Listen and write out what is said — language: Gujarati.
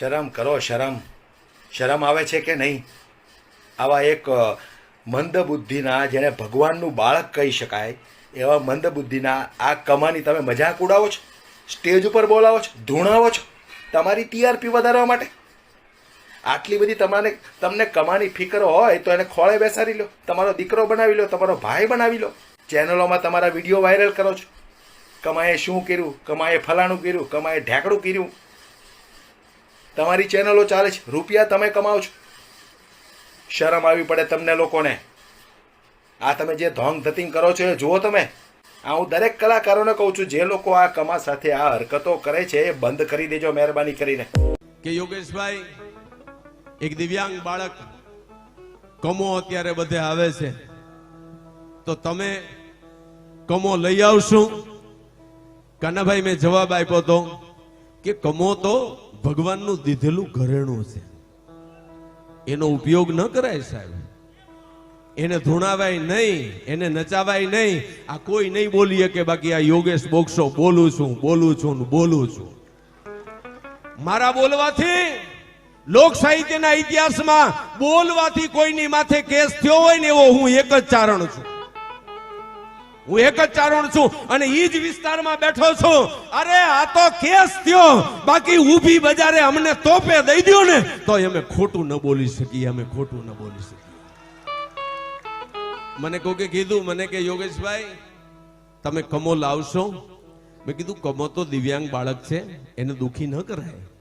શરમ કરો, શરમ. શરમ આવે છે કે નહીં? આવા એક મંદબુદ્ધિના મંદ જેને ભગવાનનું બાળક કહી શકાય, એવા મંદબુદ્ધિના આ કમાની તમે મજાક ઉડાવો છો? સ્ટેજ ઉપર બોલાવો છો? ધૂણાવો છો? તમારી ટીઆરપી વધારવા માટે? આટલી બધી તમારે તમને કમાની ફિકર હોય તો એને ખોળે બેસાડી લો. તમારો દીકરો બનાવી લો, તમારો ભાઈ બનાવી લો. ચેનલોમાં તમારા વીડિયો વાયરલ કરો છો. કમાએ શું કર્યું? કમાએ ફલાણું કર્યું? કમાએ ઢેકડું કર્યું? તમારી ચેનલો ચાલે છે. રૂપિયા તમે કમાઓ છો. શરમ આવી પડે તમને લોકોને. આ તમે જે ધોંગ ધતિંગ કરો છો એ જુઓ તમે. આ હું દરેક કલાકારોને કહું છું, જે લોકો આ કમા સાથે આ હરકતો કરે છે, એ બંધ કરી દેજો, મહેરબાની કરીને. કે યોગેશભાઈ, એક દિવ્યાંગ બાળક કમો અત્યારે બધે આવે છે. તો તમે કમો લઈ આવશું? કાનાભાઈ મેં જવાબ આપ્યો તો. કે કમો તો ભગવાનનું દીધેલું ઘરેણું છે. એનો ઉપયોગ ન કરાય સાહેબ. એને ધૂણાવાય નહીં, એને નચાવાય નહીં. આ કોઈ નહીં બોલીએ કે બાકી આ યોગેશ બોક્સો બોલું છું બોલું છું બોલું છું. મારા બોલવાથી લોક સાહિત્યના ઇતિહાસમાં બોલવાથી કોઈની માથે કેસ થયો હોય ને એવો હું એક જ ચારણ છું. હું એક જ ચારણ છું અને ઈ જ વિસ્તારમાં બેઠો છું. અરે, આ તો કેસ થયો. બાકી ઊભી બજારે અમને તોપે દઈ દ્યો ને તો અમે ખોટું ન બોલી શકીએ, અમે ખોટું ન બોલી શકીએ. મને કોકે કીધું, મને કે, યોગેશભાઈ, તમે કમો લાવશો. મેં કીધું, કમો તો દિવ્યાંગ બાળક છે, એને દુખી ન કરાય.